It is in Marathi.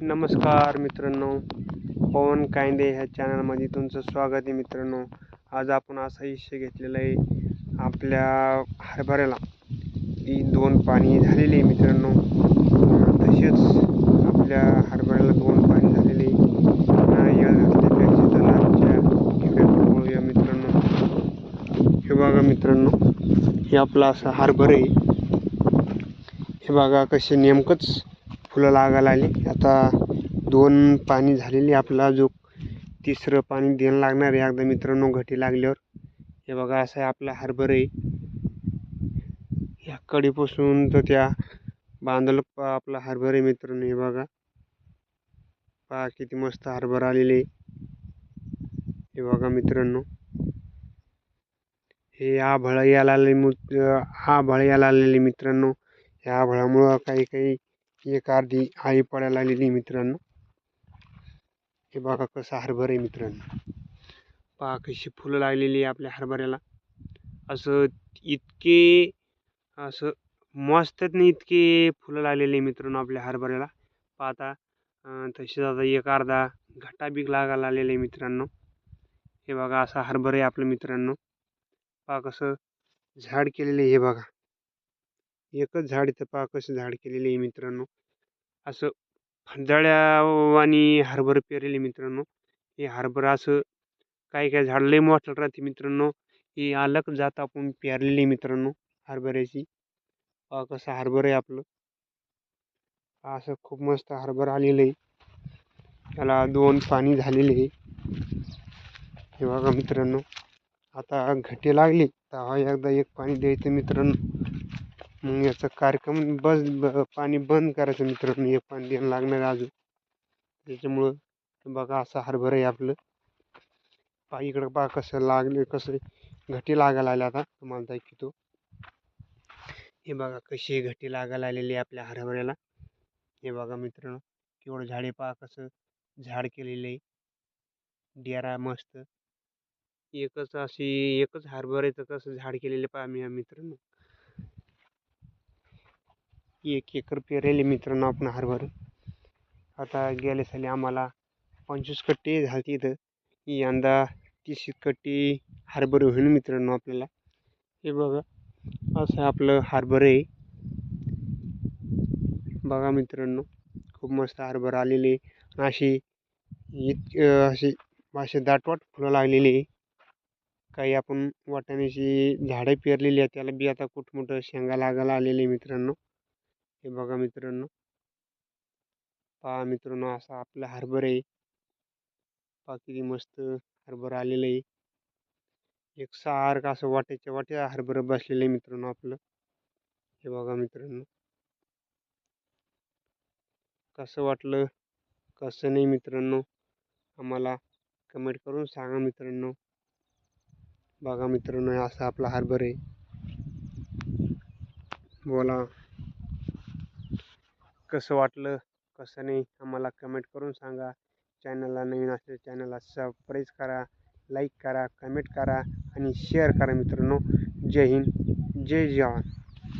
नमस्कार मित्रांनो. पवन कायदे ह्या चॅनलमध्ये तुमचं स्वागत आहे मित्रांनो. आज आपण असा विषय घेतलेला आहे आपल्या हरभऱ्याला. ती दोन पाणी झालेली आहे मित्रांनो. तसेच आपल्या हरभऱ्याला दोन पाणी झालेले या घातल्यापेक्षा मित्रांनो. हे बघा मित्रांनो हे आपला असा हरभरे हे बघा कसे नेमकंच फुलं लागायला आली. आता दोन पाणी झालेली आपला जो तिसरं पाणी देणं लागणार आहे. एकदा मित्रांनो घटी लागल्यावर. हे बघा असं आहे आपला हरभर. आहे ह्या कडीपासून तर त्या बांधलं पा आपला हरभर आहे मित्रांनो हे बघा. पहा किती मस्त हरभरा आलेले हे बघा मित्रांनो. हे आभळ यायला आले आभळ यायला आलेले मित्रांनो. ह्या आभळामुळं काही काही एक अर्धी आई पडायला लागलेली मित्रांनो. हे बघा कसं हरभर आहे मित्रांनो. पहा कशी फुलं लागलेली आहे आपल्या हरभऱ्याला. असं इतके असं मस्तच नाही इतके फुलं लागलेली आहे मित्रांनो आपल्या हरभऱ्याला. पाहता तसेच आता एक अर्धा घटा बीक लागायला आलेला आहे मित्रांनो. हे बघा असा हरभरा आहे आपलं मित्रांनो. पहा कसं झाड केलेलं आहे हे बघा. एकच झाड इथं पहा कसं झाड केलेलं आहे मित्रांनो. असं फंदाळ्यावानी हरभरं पेरलेले मित्रांनो. हे हरभर असं काही काही झाड लय मोठं राहते मित्रांनो. ही अलग जात आपण पेरलेली मित्रांनो हरभऱ्याची. पहा कसं हरभरं आहे आपलं. असं खूप मस्त हरभर आलेलं आहे. त्याला दोन पाणी झालेले आहे. हे बघा मित्रांनो. आता घटे लागली तर एकदा एक पाणी द्यायचं मित्रांनो. मग याचा कार्यक्रम बस ब पाणी बंद करायचं मित्रांनो. एक पाणी द्यायला लागणार आहे अजून. त्याच्यामुळं बघा असं हरभरा आहे आपलं. पा इकडं पहा कसं लागले कसं घटी लागायला आले आता. तुम्हाला दाखवतो. हे बघा कशी घटी लागायला आलेली आहे आपल्या हरभऱ्याला. हे बघा मित्रांनो केवढं झाडे पहा कसं झाड केलेलं आहे. डेरा मस्त. एकच अशी एकच हरभऱ्याचं कसं झाड केलेलं पहा मी मित्रांनो. एक एकर पेरेले मित्रांनो आपण हरभर आता गेल्या साली आम्हाला पंचवीस कट्टे झाली इथं. यंदा तीस कट्टी हरभर होईल मित्रांनो आपल्याला. हे बघा असं आपलं हरभरं आहे. बघा मित्रांनो खूप मस्त हरभर आलेले अशी इत अशी अशी दाटवाट फुलं लागलेली आहे. काही आपण वाटाण्याची झाडं पेरलेली आहे त्याला बी आता कुठमोठं शेंगा लागायला आलेले आहे मित्रांनो. हे बघा मित्रांनो. पहा मित्रांनो असा आपला हरभरा आहे. पहा किती मस्त हरभरा आलेलं आहे. एक सारखं असं वाट्याच्या वाट्या हरभरा बसलेलं आहे मित्रांनो आपलं. हे बघा मित्रांनो. कसं वाटलं? कसं नाही मित्रांनो? आम्हाला कमेंट करून सांगा मित्रांनो. बघा मित्रांनो असा असं आपला हरभरा आहे. बोला. कसं वाटलं? कसं नाही? आम्हाला कमेंट करून सांगा. चॅनलला नवीन असले चॅनलला सबस्क्राईब करा लाईक करा कमेंट करा आणि शेअर करा मित्रांनो. जय हिंद. जय जवान.